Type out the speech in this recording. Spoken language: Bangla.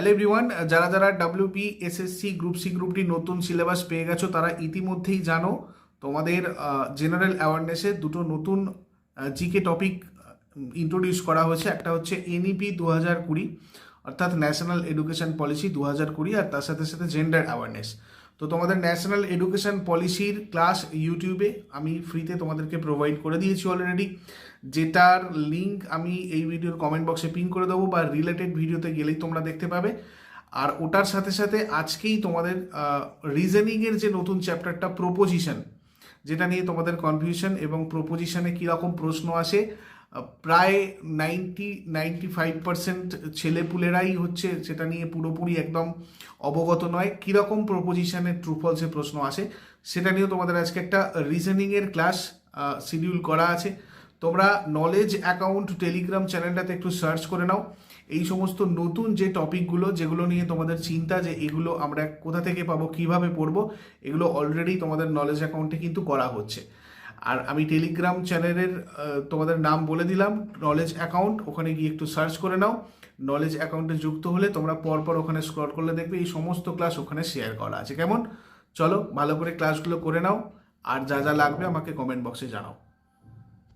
হ্যালো এভরিওয়ান যারা যারা ডাব্লিউপি এসএসসি গ্রুপ সি গ্রুপটি নতুন সিলেবাস পেয়ে গেছো, তারা ইতিমধ্যেই জানো তোমাদের জেনারেল অ্যাওয়ারনেসে দুটো নতুন জিকে টপিক ইন্ট্রোডিউস করা হয়েছে। একটা হচ্ছে এনইপি দু হাজার কুড়ি, অর্থাৎ ন্যাশনাল এডুকেশন পলিসি দু হাজার কুড়ি, আর তার সাথে সাথে জেন্ডার অ্যাওয়ারনেস তো তোমাদের ন্যাশনাল এডুকেশন পলিসির ক্লাস ইউটিউবে আমি ফ্রিতে তোমাদেরকে প্রোভাইড করে দিয়েছি অলরেডি যেটার লিঙ্ক আমি এই ভিডিওর কমেন্ট বক্সে পিন করে দেবো বা রিলেটেড ভিডিওতে গেলেই তোমরা দেখতে পাবে। আর ওটার সাথে সাথে আজকেই তোমাদের রিজনিংয়ের যে নতুন চ্যাপ্টারটা প্রপোজিশন যেটা নিয়ে তোমাদের কনফিউশন এবং প্রপোজিশনে কীরকম প্রশ্ন আসে প্রায় নাইনটি নাইনটি ফাইভ পার্সেন্ট ছেলেপুলেরাই হচ্ছে সেটা নিয়ে পুরোপুরি একদম অবগত নয়। কীরকম প্রপোজিশনের ট্রুফলসে প্রশ্ন আসে, সেটা নিয়েও তোমাদের আজকে একটা রিজনিংয়ের ক্লাস শিডিউল করা আছে। তোমরা নলেজ অ্যাকাউন্ট টেলিগ্রাম চ্যানেলটাতে একটু সার্চ করে নাও। এই সমস্ত নতুন যে টপিকগুলো যেগুলো নিয়ে তোমাদের চিন্তা যে এগুলো আমরা কোথা থেকে পাবো, কীভাবে পড়ব, এগুলো অলরেডি তোমাদের নলেজ অ্যাকাউন্টে কিন্তু করা হচ্ছে। আর আমি টেলিগ্রাম চ্যানেলের তোমাদের নাম বলে দিলাম নলেজ অ্যাকাউন্ট ওখানে গিয়ে একটু সার্চ করে নাও। নলেজ অ্যাকাউন্টে যুক্ত হলে তোমরা পরপর ওখানে স্ক্রল করলে দেখবে এই সমস্ত ক্লাস ওখানে শেয়ার করা আছে। কেমন? চলো ভালো করে ক্লাসগুলো করে নাও, আর যা যা লাগবে আমাকে কমেন্ট বক্সে জানাও।